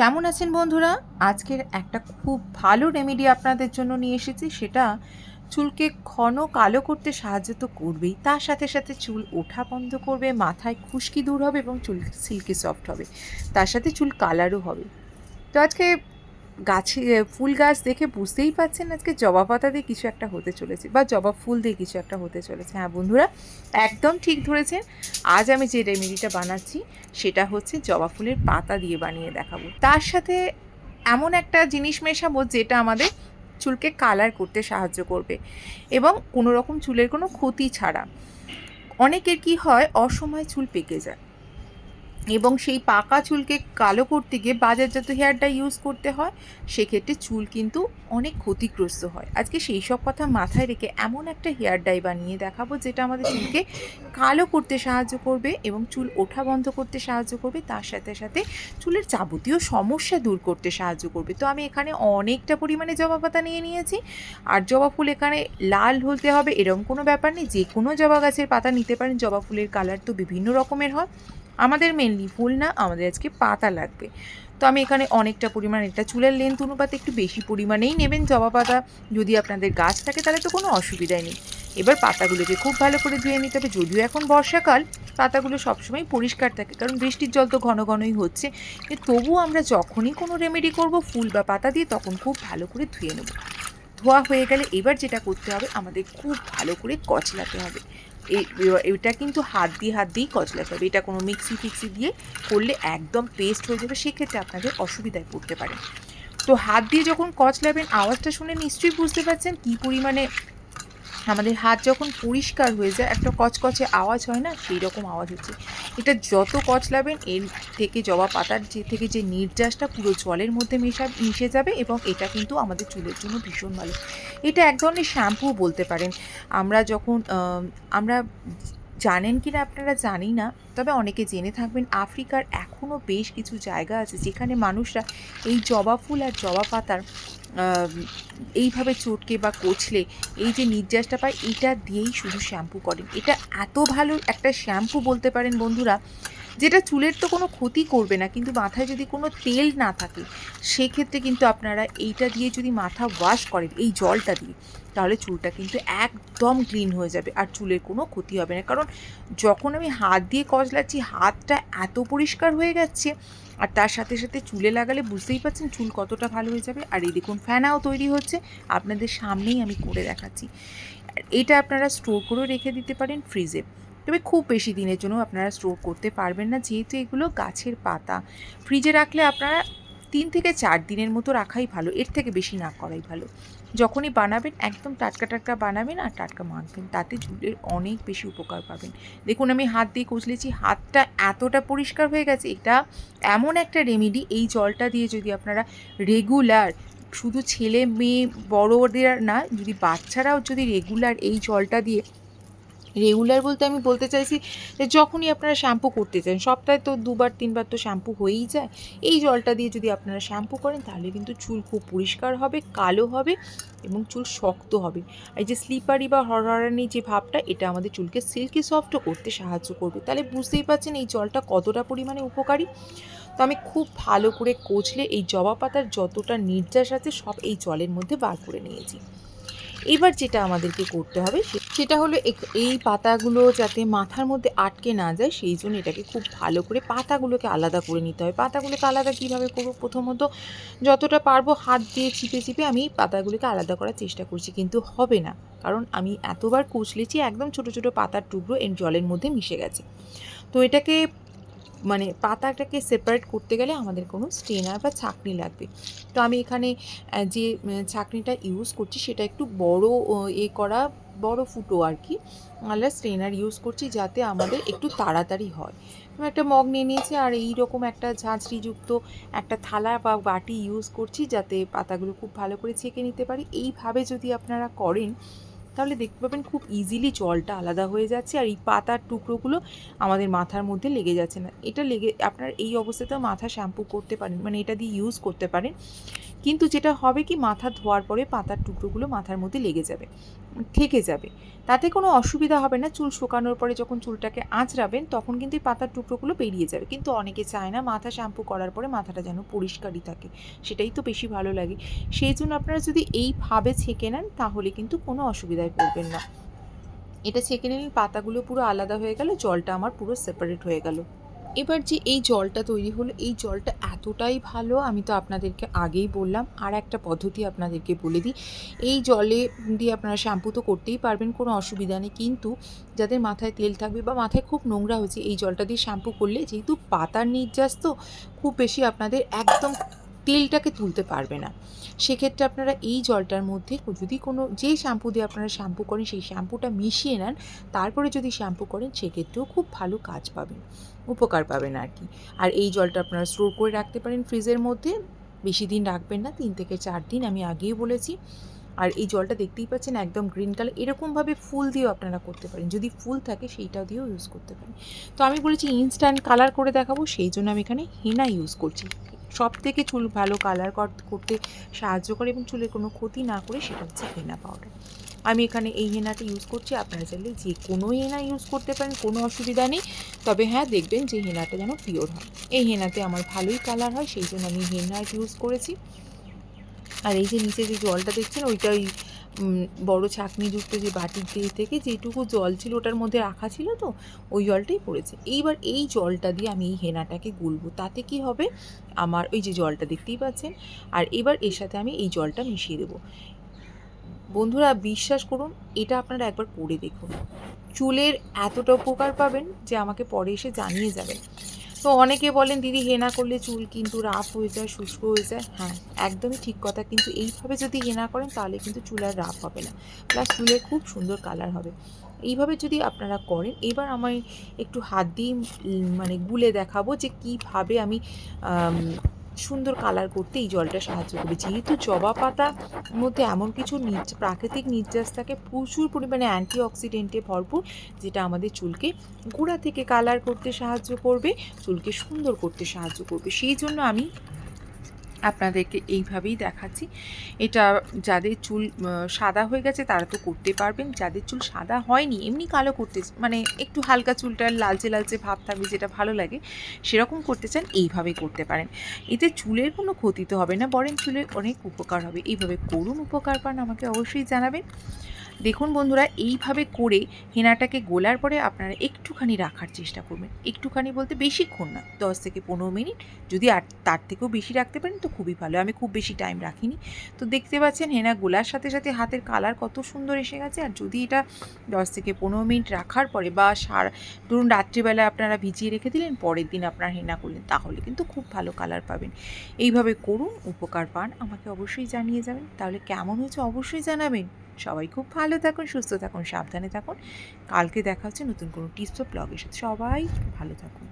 কেমন আছেন বন্ধুরা? আজকের একটা খুব ভালো রেমেডি আপনাদের জন্য নিয়ে এসেছি, সেটা চুলকে ঘন কালো করতে সাহায্য তো করবেই। তার সাথে সাথে চুল ওঠা বন্ধ করবে, মাথায় খুশকি দূর হবে এবং চুল সিল্কি সফট হবে। তার সাথে চুল কালারও হবে। তো আজকে গাছে ফুল গাছ দেখে বুঝতেই পাচ্ছেন আজকে জবা পাতা দিয়ে কিছু একটা হতে চলেছে বা জবা ফুল দিয়ে কিছু একটা হতে চলেছে। হ্যাঁ বন্ধুরা, একদম ঠিক ধরেছেন। আজ আমি যে রেমেডিটা বানাচ্ছি, সেটা হচ্ছে জবা ফুলের পাতা দিয়ে বানিয়ে দেখাবো। তার সাথে এমন একটা জিনিস মেশাবো, যেটা আমাদের চুলকে কালার করতে সাহায্য করবে এবং কোনো রকম চুলের কোনো ক্ষতি ছাড়া। অনেকের কি হয়, অসময়ে চুল পেকে যায়। এবং সেই পাকা চুলকে কালো করতে গিয়ে বাজারজাত হেয়ার ডাই ইউজ করতে হয়, সেক্ষেত্রে চুল কিন্তু অনেক ক্ষতিগ্রস্ত হয়। আজকে সেই সব কথা মাথায় রেখে এমন একটা হেয়ার ডাই বানিয়ে দেখাবো, যেটা আমাদের চুলকে কালো করতে সাহায্য করবে এবং চুল ওঠা বন্ধ করতে সাহায্য করবে, তার সাথে সাথে চুলের যাবতীয় সমস্যা দূর করতে সাহায্য করবে। তো আমি এখানে অনেকটা পরিমাণে জবা পাতা নিয়ে নিয়েছি, আর জবা ফুল এখানে লাল হতে হবে, এরকম কোনো ব্যাপার নেই যে কোনো জবা গাছের পাতা নিতে পারেন, জবা ফুলের কালার তো বিভিন্ন রকমের হয়। আমাদের মেনলি ফুল না, আমাদের আজকে পাতা লাগবে। তো আমি এখানে অনেকটা পরিমাণ, এটা চুলের লেন্থ অনুপাতে একটু বেশি পরিমাণেই নেবেন জবা পাতা। যদি আপনাদের গাছ থাকে তাহলে তো কোনো অসুবিধাই নেই। এবার পাতাগুলোকে খুব ভালো করে ধুয়ে নিতে হবে। যদিও এখন বর্ষাকাল, পাতাগুলো সবসময় পরিষ্কার থাকে, কারণ বৃষ্টির জল তো ঘন ঘনই হচ্ছে। তবুও আমরা যখনই কোনো রেমেডি করব, ফুল বা পাতা দিয়ে তখন খুব ভালো করে ধুয়ে নেব। ধোয়া হয়ে গেলে এবার যেটা করতে হবে, আমাদের খুব ভালো করে কচলাতে হবে। এটা কিন্তু হাত দিয়ে, হাত দিয়েই কচলাতে হবে এটা কোনো মিক্সি ফিক্সি দিয়ে করলে একদম পেস্ট হয়ে যাবে, সেক্ষেত্রে আপনাদের অসুবিধায় পড়তে পারে। তো হাত দিয়ে যখন কচলাবেন, আওয়াজটা শুনে নিশ্চয়ই বুঝতে পারছেন কী পরিমাণে আমাদের হাত যখন পরিষ্কার হয়ে যায়, একটা কচকচে আওয়াজ হয় না? সেই রকম আওয়াজ হচ্ছে। এটা যত কচলাবেন, এর থেকে জবা পাতার যে, থেকে যে নির্যাসটা পুরো জলের মধ্যে মেশা, মিশে যাবে এবং এটা কিন্তু আমাদের চুলের জন্য ভীষণ ভালো। এটা এক ধরনের শ্যাম্পু বলতে পারেন। আমরা যখন আমরা জানেন কি না আপনারা জানি না, তবে অনেকে জেনে থাকবেন, আফ্রিকার এখনও বেশ কিছু জায়গা আছে যেখানে মানুষরা এই জবা ফুল আর জবা পাতার এইভাবে চটকে বা কোচলে এই যে নির্যাসটা পায়, এটা দিয়েই শুধু শ্যাম্পু করেন। এটা এত ভালো একটা শ্যাম্পু বলতে পারেন বন্ধুরা যেটা চুলের তো কোনো ক্ষতি করবে না, কিন্তু মাথায় যদি কোনো তেল না থাকে, সেক্ষেত্রে কিন্তু আপনারা এইটা দিয়ে যদি মাথা ওয়াশ করেন, এই জলটা দিয়ে, তাহলে চুলটা কিন্তু একদম ক্লিন হয়ে যাবে আর চুলের কোনো ক্ষতি হবে না। কারণ যখন আমি হাত দিয়ে কচলাচ্ছি হাতটা এত পরিষ্কার হয়ে যাচ্ছে আর তার সাথে সাথে চুলে লাগালে বুঝতেই পারছেন চুল কতটা ভালো হয়ে যাবে। আর এই দেখুন ফ্যানাও তৈরি হচ্ছে, আপনাদের সামনেই আমি করে দেখাচ্ছি। এটা আপনারা স্টোর করেও রেখে দিতে পারেন ফ্রিজে তবে খুব বেশি দিনের জন্য আপনারা স্টোর করতে পারবেন না, যেহেতু এগুলো গাছের পাতা। ফ্রিজে রাখলে আপনারা তিন থেকে চার দিনের মতো রাখাই ভালো, এর থেকে বেশি না করাই ভালো। যখনই বানাবেন, একদম টাটকা টাটকা বানাবেন আর টাটকা মাখবেন, তাতে চুলের অনেক বেশি উপকার পাবেন। দেখুন, আমি হাত দিয়ে কচলেছি, হাতটা এতটা পরিষ্কার হয়ে গেছে, এটা এমন একটা রেমেডি এই জলটা দিয়ে যদি আপনারা রেগুলার শুধু ছেলে, মেয়ে, বড়দের না, যদি বাচ্চারাও যদি রেগুলার এই জলটা দিয়ে রেগুলার বলতে আমি বলতে চাইছি যে যখনই আপনারা শ্যাম্পু করতে চান, সপ্তাহে তো দুবার, তিনবার তো শ্যাম্পু হয়েই যায়। এই জলটা দিয়ে যদি আপনারা শ্যাম্পু করেন, তাহলে কিন্তু চুল খুব পরিষ্কার হবে, কালো হবে এবং চুল শক্ত হবে। এই যে স্লিপারি বা হরহরানি যে ভাবটা, এটা আমাদের চুলকে সিল্কি সফটও করতে সাহায্য করবে। তাহলে বুঝতেই পারছেন এই জলটা কতটা পরিমাণে উপকারী। তো আমি খুব ভালো করে কচলে এই জবা পাতার যতটা নির্যাস আছে, সব এই জলের মধ্যে বার করে নিয়েছি। এবার যেটা আমাদেরকে করতে হবে সেটা হলো এই পাতাগুলো যাতে মাথার মধ্যে আটকে না যায়, সেই জন্য এটাকে খুব ভালো করে পাতাগুলোকে আলাদা করে নিতে হবে। পাতাগুলোকে আলাদা কীভাবে করব? প্রথমত যতটা পারব হাত দিয়ে চিপে চিপে আমি পাতাগুলোকে আলাদা করার চেষ্টা করছি, কিন্তু হবে না। কারণ আমি এতবার কুচলেছি, একদম ছোট ছোট পাতার টুকরো এর জলের মধ্যে মিশে গেছে। তো এটাকে মানে পাতাটাকে সেপারেট করতে গেলে আমাদের কোনো স্ট্রেনার বা ছাঁকনি লাগবে। তো আমি এখানে যে ছাঁকনিটা ইউজ করছি সেটা একটু বড় এ করা বড় ফুটো আর কি আমরা স্ট্রেনার ইউজ করছি যাতে আমাদের একটু তাড়াতাড়ি হয়। আমি একটা মগ নিয়ে নিয়েছি আর এই রকম একটা ঝাঁঝরিযুক্ত একটা থালা বা বাটি ইউজ করছি যাতে পাতাগুলো খুব ভালো করে ছেঁকে নিতে পারি। এইভাবে যদি আপনারা করেন তাহলে দেখতে পাবেন খুব ইজিলি জলটা আলাদা হয়ে যাচ্ছে আর এই পাতার টুকরোগুলো আমাদের মাথার মধ্যে লেগে যাচ্ছে না। এটা লেগে, আপনার এই অবস্থাতেও মাথা শ্যাম্পু করতে পারেন মানে এটা দিয়ে ইউজ করতে পারেন। কিন্তু যেটা হবে কি, মাথা ধোয়ার পরে পাতার টুকরোগুলো মাথার মধ্যে লেগে যাবে থেকে যাবে। তাতে কোনো অসুবিধা হবে না। চুল শুকানোর পরে যখন চুলটাকে আঁচড়াবেন, তখন কিন্তু এই পাতার টুকরোগুলো বেরিয়ে যাবে। কিন্তু অনেকে চায় না মাথা শ্যাম্পু করার পরে মাথাটা যেন পরিষ্কারই থাকে। সেটাই তো বেশি ভালো লাগে। সেই জন্য আপনারা যদি এইভাবে ছেঁকে নেন, তাহলে কিন্তু কোনো অসুবিধায় পড়বেন না। এটা ছেঁকে নিলে পাতাগুলো পুরো আলাদা হয়ে গেল, জলটা আমার পুরো সেপারেট হয়ে গেল। এবার যে এই জলটা তৈরি হলো, এই জলটা এতটাই ভালো, আমি তো আপনাদেরকে আগেই বললাম। আর একটা পদ্ধতি আপনাদেরকে বলে দিই, এই জলে দিয়ে আপনারা শ্যাম্পু তো করতেই পারবেন, কোনো অসুবিধা নেই। কিন্তু যাদের মাথায় তেল থাকবে বা মাথায় খুব নোংরা হয়েছে, এই জলটা দিয়ে শ্যাম্পু করলে, যেহেতু পাতার নির্যাস তো, খুব বেশি আপনাদের একদম তেলটাকে তুলতে পারবে না। সেক্ষেত্রে আপনারা এই জলটার মধ্যে যদি কোনো যে শ্যাম্পু দিয়ে আপনারা শ্যাম্পু করেন, সেই শ্যাম্পুটা মিশিয়ে নেন, তারপরে যদি শ্যাম্পু করেন, সেক্ষেত্রেও খুব ভালো কাজ পাবেন, উপকার পাবেন আর কি। আর এই জলটা আপনারা স্টোর করে রাখতে পারেন ফ্রিজের মধ্যে। বেশি দিন রাখবেন না, তিন থেকে চার দিন, আমি আগেই বলেছি। আর এই জলটা দেখতেই পাচ্ছেন একদম গ্রিন কালার, এরকমভাবে ফুল দিয়েও আপনারা করতে পারেন। যদি ফুল থাকে সেইটা দিয়েও ইউজ করতে পারেন। তো আমি বলেছি ইনস্ট্যান্ট কালার করে দেখাবো, সেই জন্য আমি এখানে হেনা ইউজ করছি। সব থেকে চুল ভালো কালার করতে সাহায্য করে এবং চুলের কোনো ক্ষতি না করে সেটা হচ্ছে হেনা পাউডার আমি এখানে এই হেনাটা ইউজ করছি, আপনারা চাইলে যে কোনো হেনা ইউজ করতে পারেন, কোনো অসুবিধা নেই। তবে হ্যাঁ দেখবেন যে হেনাটা যেন পিওর হয়। এই হেনাতে আমার ভালোই কালার হয়, সেই জন্য আমি হেনা ইউজ করেছি। আর এই যে নিচে যে জলটা দেখছেন ওইটা ওই বড় ছাঁকনিযুক্ত যে বাটির দিয়ে থেকে যেটুকু জল ছিল ওটার মধ্যে রাখা ছিল তো, ওই জলটাই পড়েছে। এইবার এই জলটা দিয়ে আমি এই হেনাটাকে গুলবো। তাতে কি হবে? আমার ওই যে জলটা দেখতেই পাচ্ছেন। আর এবার এর সাথে আমি এই জলটা মিশিয়ে দেবো। বন্ধুরা, বিশ্বাস করুন, এটা আপনারা একবার করে দেখুন। চুলের এতটা উপকার পাবেন যে আমাকে পরে এসে জানিয়ে যাবেন। তো অনেকে বলেন দিদি হেনা করলে চুল কিন্তু রাফ হয়ে যায় শুষ্ক হয়ে যায়। হ্যাঁ একদমই ঠিক কথা। কিন্তু এইভাবে যদি হেনা করেন তাহলে কিন্তু চুল আর রাফ হবে না। প্লাস চুলে খুব সুন্দর কালার হবে। এইভাবে যদি আপনারা করেন এবার আমায় একটু হাত দিয়ে মানে গুলে দেখাবো যে কীভাবে আমি আম, সুন্দর কালার করতে এই জলটা সাহায্য করবে। যেহেতু জবা পাতা মধ্যে এমন কিছু নির্য- প্রাকৃতিক নির্যাস থাকে, প্রচুর পরিমাণে অ্যান্টিঅক্সিডেন্টে ভরপুর, যেটা আমাদের চুলকে গোড়া থেকে কালার করতে সাহায্য করবে, চুলকে সুন্দর করতে সাহায্য করবে। সেই জন্য আমি আপনাদেরকে এইভাবেই দেখাচ্ছি। এটা যাদের চুল সাদা হয়ে গেছে তারা তো করতে পারবেন। যাদের চুল সাদা হয়নি, এমনি কালো করতে মানে একটু হালকা চুলটা লালচে লালচে ভাব থাকবে যেটা ভালো লাগে, সেরকম করতে চান এইভাবে করতে পারেন। এতে চুলের কোনো ক্ষতি তো হবে না, বরং চুলের অনেক উপকার হবে। এইভাবে করুন, উপকার পান আমাকে অবশ্যই জানাবেন। দেখুন বন্ধুরা, এইভাবে করে হেনাটাকে গোলার পরে আপনারা একটুখানি রাখার চেষ্টা করবেন। একটুখানি বলতে বেশিক্ষণ না, দশ থেকে পনেরো মিনিট। যদি আর তার থেকেও বেশি রাখতে পারেন তো খুবই ভালো। আমি খুব বেশি টাইম রাখিনি। তো দেখতে পাচ্ছেন হেনা গোলার সাথে সাথে হাতের কালার কত সুন্দর এসে গেছে। আর যদি এটা দশ থেকে পনেরো মিনিট রাখার পরে বা সার, ধরুন রাত্রিবেলা আপনারা ভিজিয়ে রেখে দিলেন, পরের দিন আপনারা হেনা করলেন, তাহলে কিন্তু খুব ভালো কালার পাবেন। এইভাবে করুন, উপকার পান। আমাকে অবশ্যই জানিয়ে যাবেন। তাহলে কেমন হয়েছে অবশ্যই জানাবেন। সবাই খুব ভালো থাকুন, সুস্থ থাকুন, সাবধানে থাকুন। কালকে দেখা হচ্ছে নতুন কোনো টিপস ও ব্লগের সাথে। সবাই ভালো থাকুন।